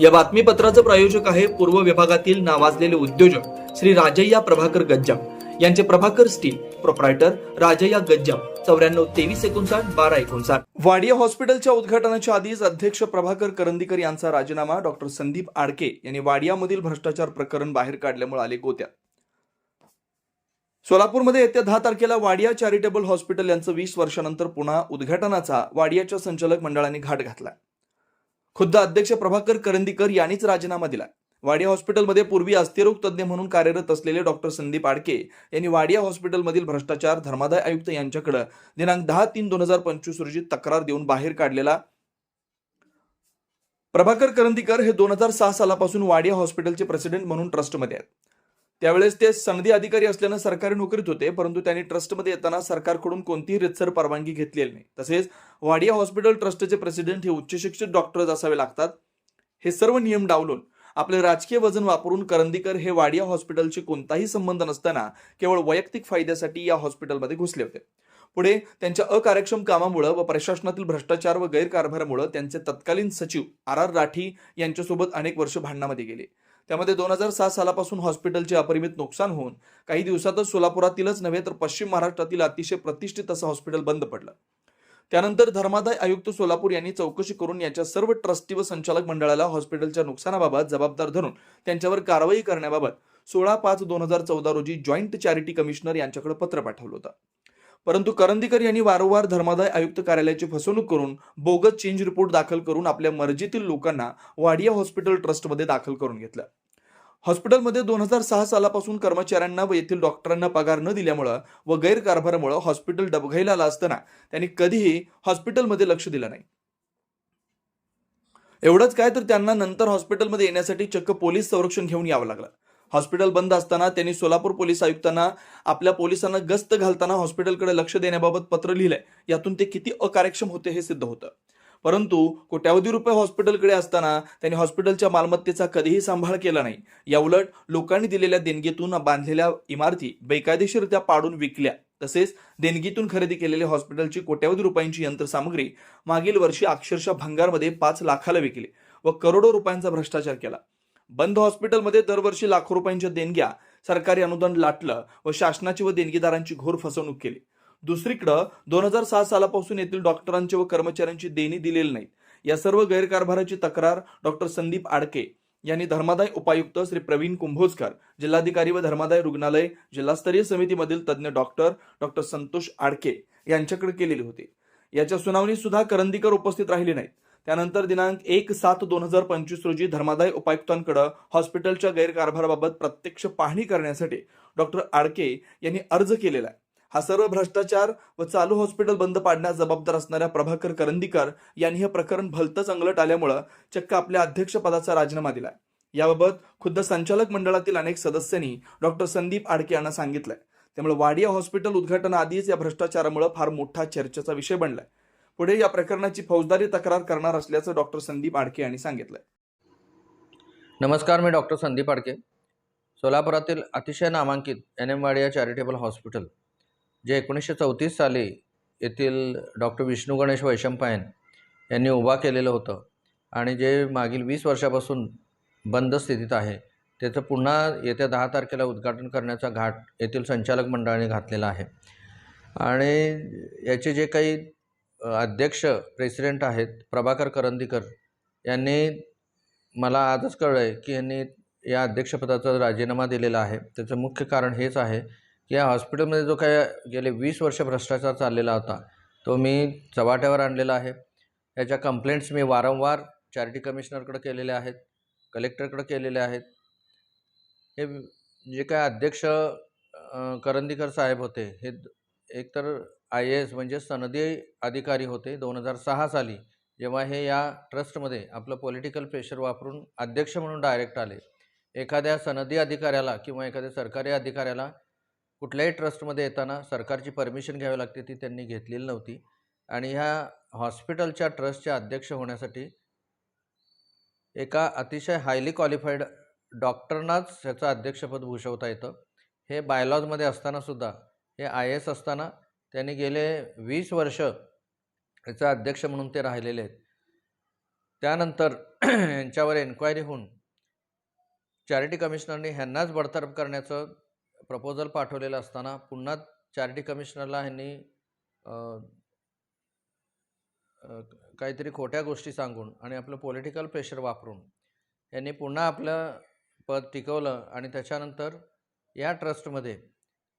या बातमीपत्राचं प्रायोजक आहे पूर्व विभागातील नावाजलेले उद्योजक श्री राजय्या प्रभाकर गज्जाम. यांचे प्रभाकर स्टील प्रोप्रायटर राजय्या गज्जाम. चौऱ्याण्णव तेवीस एकोणसाठ बारा एकोणसाठ. वाडिया हॉस्पिटलच्या उद्घाटनाच्या आधीच अध्यक्ष प्रभाकर करंदीकर यांचा राजीनामा डॉक्टर संदीप आडके यांनी वाडियामधील भ्रष्टाचार प्रकरण बाहेर काढल्यामुळे आले गोत्या. सोलापूरमध्ये येत्या दहा तारखेला वाडिया चॅरिटेबल हॉस्पिटल यांचं वीस वर्षानंतर पुन्हा उद्घाटनाचा वाडियाच्या संचालक मंडळाने घाट घातला. खुद्द अध्यक्ष प्रभाकर करंदीकर यांनीच राजीनामा दिला वाडिया हॉस्पिटलमध्ये पूर्वी अस्थिरोग तज्ज्ञ म्हणून कार्यरत असलेले डॉक्टर संदीप आडके यांनी वाडिया हॉस्पिटलमधील भ्रष्टाचार धर्मादाय आयुक्त यांच्याकडे दिनांक दहा तीन दोन हजार पंचवीस रोजी तक्रार देऊन बाहेर काढलेला प्रभाकर करंदीकर हे दोन हजार सहा सालापासून वाडिया हॉस्पिटलचे प्रेसिडेंट म्हणून ट्रस्टमध्ये आहेत. त्यावेळेस ते सनदी अधिकारी असल्यानं सरकारी नोकरीत होते परंतु त्यांनी ट्रस्टमध्ये येताना सरकारकडून कोणतीही रितसर परवानगी घेतलेली नाही. तसेच वाडिया हॉस्पिटल ट्रस्टचे प्रेसिडेंट हे उच्च शिक्षित डॉक्टर्स असावे लागतात. हे सर्व नियम डावलून आपले राजकीय वजन वापरून करंदीकर हे वाडिया हॉस्पिटलशी कोणताही संबंध नसताना केवळ वैयक्तिक फायद्यासाठी या हॉस्पिटलमध्ये घुसले होते. पुढे त्यांच्या अकार्यक्षम कामामुळे व प्रशासनातील भ्रष्टाचार व गैरकारभारामुळे त्यांचे तत्कालीन सचिव आर आर राठी यांच्यासोबत अनेक वर्ष भांडणामध्ये गेले. त्यामध्ये दोन हजार सहा सालापासून हॉस्पिटलचे अपरिमित नुकसान होऊन काही दिवसातच सोलापुरातीलच नव्हे तर पश्चिम महाराष्ट्रातील अतिशय प्रतिष्ठित असं हॉस्पिटल बंद पडलं. त्यानंतर धर्मादाय आयुक्त सोलापूर यांनी चौकशी करून याच्या सर्व ट्रस्टी व संचालक मंडळाला हॉस्पिटलच्या नुकसानाबाबत जबाबदार धरून त्यांच्यावर कारवाई करण्याबाबत सोळा पाच दोन हजार चौदा रोजी जॉईंट चॅरिटी कमिशनर यांच्याकडे पत्र पाठवलं होतं. परंतु करंदीकर यांनी वारंवार धर्मादाय आयुक्त कार्यालयाची फसवणूक करून बोगस चेंज रिपोर्ट दाखल करून आपल्या मर्जीतील लोकांना वाडिया हॉस्पिटल ट्रस्टमध्ये दाखल करून घेतलं. हॉस्पिटलमध्ये दोन हजार सहा सालापासून कर्मचाऱ्यांना व येथील डॉक्टरांना पगार न दिल्यामुळं व गैरकारभारामुळं हॉस्पिटल डबघाईला आलं असताना त्यांनी कधीही हॉस्पिटलमध्ये लक्ष दिलं नाही. एवढंच काय तर त्यांना नंतर हॉस्पिटलमध्ये येण्यासाठी चक्क पोलीस संरक्षण घेऊन यावं लागलं. हॉस्पिटल बंद असताना त्यांनी सोलापूर पोलीस आयुक्तांना आपल्या पोलिसांना गस्त घालताना हॉस्पिटलकडे लक्ष देण्याबाबत पत्र लिहिलंय. यातून ते किती अकार्यक्षम होते हे सिद्ध होतं. परंतु कोट्यावधी रुपये हॉस्पिटलकडे असताना त्यांनी हॉस्पिटलच्या मालमत्तेचा कधीही सांभाळ केला नाही. याउलट लोकांनी दिलेल्या देणगीतून बांधलेल्या इमारती बेकायदेशीररित्या पाडून विकल्या. तसेच देणगीतून खरेदी केलेल्या हॉस्पिटलची कोट्यावधी रुपयांची यंत्रसामग्री मागील वर्षी अक्षरशः भंगारमध्ये पाच लाखाला विकली व करोडो रुपयांचा भ्रष्टाचार केला. बंद हॉस्पिटलमध्ये दरवर्षी लाखो रुपयांच्या देणग्या सरकारी अनुदान लाटलं व शासनाची व देणगीदारांची घोर फसवणूक केली. दुसरीकडं दोन हजार सहा सालापासून येथील डॉक्टरांचे व कर्मचाऱ्यांची देणी दिलेली नाहीत. या सर्व गैरकारभाराची तक्रार डॉक्टर संदीप आडके यांनी धर्मादाय उपायुक्त श्री प्रवीण कुंभोजकर जिल्हाधिकारी व धर्मादाय रुग्णालय जिल्हास्तरीय समितीमधील तज्ज्ञ डॉक्टर डॉक्टर संतोष आडके यांच्याकडे केलेली होती. याच्या सुनावणी सुद्धा करंदीकर उपस्थित राहिले नाहीत. त्यानंतर दिनांक एक सात दोन हजार पंचवीस रोजी धर्मादाय उपायुक्तांकडे हॉस्पिटलच्या गैरकारभाराबाबत प्रत्यक्ष पाहणी करण्यासाठी डॉक्टर आडके यांनी अर्ज केलेला आहे. हा सर्व भ्रष्टाचार व चालू हॉस्पिटल बंद पाडण्यास जबाबदार असणाऱ्या प्रभाकर करंदीकर यांनी हे प्रकरण भलतंच अंगलट आल्यामुळं चक्क आपल्या अध्यक्षपदाचा राजीनामा दिलाय. याबाबत खुद्द संचालक मंडळातील अनेक सदस्यांनी डॉक्टर संदीप आडके यांना सांगितलंय. त्यामुळे वाडिया हॉस्पिटल उद्घाटनाआधीच या भ्रष्टाचारामुळे फार मोठा चर्चेचा विषय बनलाय. पुढे या प्रकरणाची फौजदारी तक्रार करणार असल्याचं डॉक्टर संदीप आडके यांनी सांगितलंय. नमस्कार मी डॉक्टर संदीप आडके. सोलापुरातील अतिशय नामांकित N M Wadia charitable hospital जे एकोणीसशे चौतीस साली येथील डॉक्टर विष्णू गणेश वैशंपायन यांनी उभा केलेलं होतं आणि जे मागील वीस वर्षापासून बंद स्थितीत आहे त्याचं पुन्हा येत्या दहा तारखेला उद्घाटन करण्याचा घाट येथील संचालक मंडळाने घातलेला आहे. आणि याचे जे काही अध्यक्ष प्रेसिडेंट आहेत प्रभाकर करंदीकर यांनी मला आजच कळलं आहे की यांनी या अध्यक्षपदाचा राजीनामा दिलेला आहे. त्याचं मुख्य कारण हेच आहे या हॉस्पिटलमध्ये जो काय गेले वीस वर्ष भ्रष्टाचार चाललेला होता तो मी चव्हाट्यावर आणलेला आहे. याच्या कंप्लेंट्स मी वारंवार चॅरिटी कमिशनरकडे केलेल्या आहेत कलेक्टरकडे केलेल्या आहेत. हे जे काय अध्यक्ष करंदीकर साहेब होते हे एकतर आय ए एस म्हणजे सनदी अधिकारी होते दोन हजार सहा साली जेव्हा हे या ट्रस्टमध्ये आपलं पॉलिटिकल प्रेशर वापरून अध्यक्ष म्हणून डायरेक्ट आले. एखाद्या सनदी अधिकाऱ्याला किंवा एखाद्या सरकारी अधिकाऱ्याला कुठल्याही ट्रस्टमध्ये येताना सरकारची परमिशन घ्यावी लागते ती त्यांनी घेतलेली नव्हती. आणि ह्या हॉस्पिटलच्या ट्रस्टच्या अध्यक्ष होण्यासाठी एका अतिशय हायली क्वालिफाईड डॉक्टरनाच ह्याचं अध्यक्षपद भूषवता येतं. हे बायलॉजमध्ये असतानासुद्धा हे आय एस असताना त्यांनी गेले वीस वर्ष याचा अध्यक्ष म्हणून ते राहिलेले आहेत. त्यानंतर यांच्यावर एन्क्वायरी होऊन चॅरिटी कमिशनरने ह्यांनाच बडतर्फ करण्याचं प्रपोजल पाठवलेलं असताना पुन्हा चॅरिटी कमिशनरला ह्यांनी काहीतरी खोट्या गोष्टी सांगून आणि आपलं पॉलिटिकल प्रेशर वापरून यांनी पुन्हा आपलं पद टिकवलं आणि त्याच्यानंतर या ट्रस्टमध्ये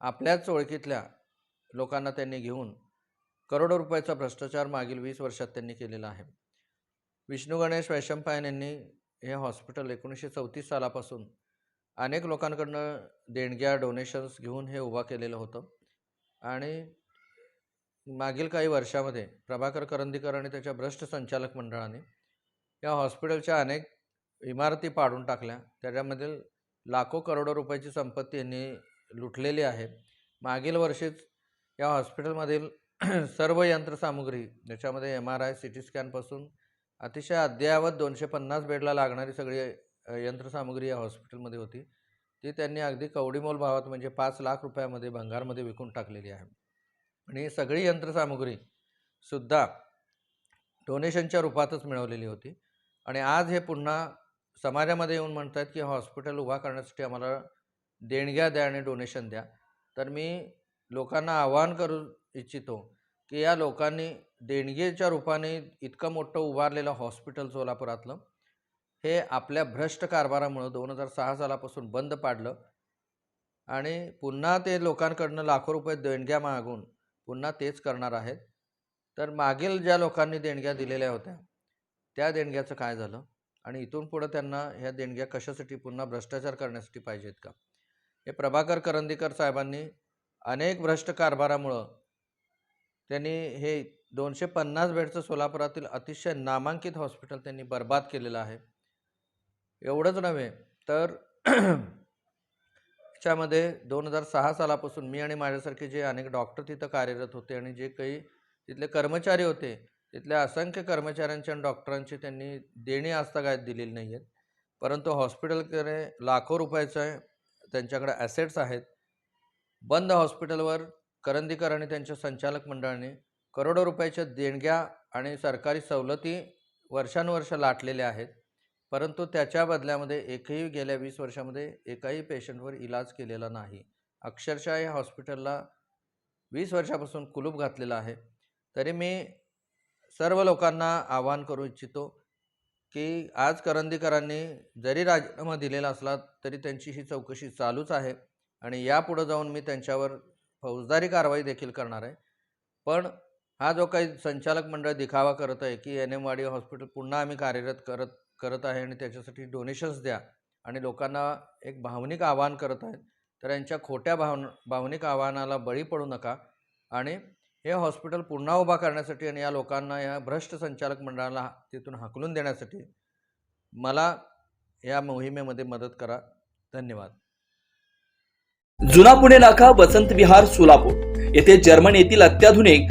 आपल्याच ओळखीतल्या लोकांना त्यांनी घेऊन करोडो रुपयाचा भ्रष्टाचार मागील वीस वर्षात त्यांनी केलेला आहे. विष्णू गणेश वैशंपायन यांनी हे हॉस्पिटल एकोणीसशे चौतीस सालापासून अनेक लोकांकडनं देणग्या डोनेशन्स घेऊन हे उभा केलेलं होतं. आणि मागील काही वर्षामध्ये प्रभाकर करंदीकर आणि त्याच्या भ्रष्ट संचालक मंडळाने या हॉस्पिटलच्या अनेक इमारती पाडून टाकल्या. त्याच्यामधील लाखो करोडो रुपयाची संपत्ती यांनी लुटलेली आहे. मागील वर्षीच या हॉस्पिटलमधील सर्व यंत्रसामुग्री ज्याच्यामध्ये M R I C T स्कॅनपासून अतिशय अद्ययावत दोनशे पन्नास बेडला लागणारी सगळी यंत्रसामुग्री या हॉस्पिटलमध्ये होती. ती त्यांनी अगदी कवडीमोल भावात म्हणजे पाच लाख रुपयामध्ये भंगारमध्ये विकून टाकलेली आहे. आणि सगळी यंत्रसामुग्री सुद्धा डोनेशनच्या रूपातच मिळवलेली होती. आणि आज हे पुन्हा समाजामध्ये येऊन म्हणत आहेत की हॉस्पिटल उभा करण्यासाठी आम्हाला देणग्या द्या आणि डोनेशन द्या. तर मी लोकांना आवाहन करू इच्छितो की या लोकांनी देणगीच्या रूपाने इतकं मोठं उभारलेलं हॉस्पिटल सोलापुरातलं हे आपल्या भ्रष्ट कारभारामुळं दोन हजार सहा सालापासून बंद पाडलं आणि पुन्हा ते लोकांकडनं लाखो रुपये देणग्या मागून पुन्हा तेच करणार आहेत. तर मागील ज्या लोकांनी देणग्या दिलेल्या होत्या त्या देणग्याचं काय झालं? आणि इथून पुढं त्यांना ह्या देणग्या कशासाठी पुन्हा भ्रष्टाचार करण्यासाठी पाहिजेत का? हे प्रभाकर करंदीकर साहेबांनी अनेक भ्रष्ट कारभारामुळं त्यांनी हे दोनशे पन्नास बेडचं सोलापुरातील अतिशय नामांकित हॉस्पिटल त्यांनी बर्बाद केलेलं आहे. एवढंच नव्हे तर त्यामध्ये दोन हजार सहा सालापासून मी आणि माझ्यासारखे जे अनेक डॉक्टर तिथं कार्यरत होते आणि जे काही तिथले कर्मचारी होते तिथल्या असंख्य कर्मचाऱ्यांची आणि डॉक्टरांची त्यांनी देणी आजतागायत दिलेली नाही आहेत. परंतु हॉस्पिटलकडे लाखो रुपयाचे त्यांच्याकडे ॲसेट्स आहेत. बंद हॉस्पिटलवर करंदीकर आणि त्यांच्या संचालक मंडळाने करोडो रुपयाच्या देणग्या आणि सरकारी सवलती वर्षानुवर्ष लाटलेल्या आहेत. परंतु त्याच्या बदल्यामध्ये एकही गेल्या वीस वर्षामध्ये एकाही पेशंटवर इलाज केलेला नाही. अक्षरशः या हॉस्पिटलला वीस वर्षापासून कुलूप घातलेला आहे. तरी मी सर्व लोकांना आवाहन करू इच्छितो की आज करंदीकरांनी जरी राजीनामा दिलेला असला तरी त्यांची ही चौकशी चालूच आहे आणि यापुढं जाऊन मी त्यांच्यावर फौजदारी कारवाई देखील करणार आहे. पण हा जो काही संचालक मंडळ दिखावा करत आहे की एन एम वाडी हॉस्पिटल पुन्हा आम्ही कार्यरत करत करत आहे आणि त्याच्यासाठी डोनेशन्स द्या. आणि लोकांना एक भावनिक आवाहन करत आहेत. तर यांच्या खोट्या भावन भावनिक आव्हानाला बळी पडू नका. आणि हे हॉस्पिटल पुन्हा उभा करण्यासाठी आणि या लोकांना या भ्रष्ट संचालक मंडळाला तिथून हाकलून देण्यासाठी मला या मोहिमेमध्ये मदत करा. धन्यवाद. जुना पुणे नाका वसंत विहार सोलापूर. येथे जर्मन येथील अत्याधुनिक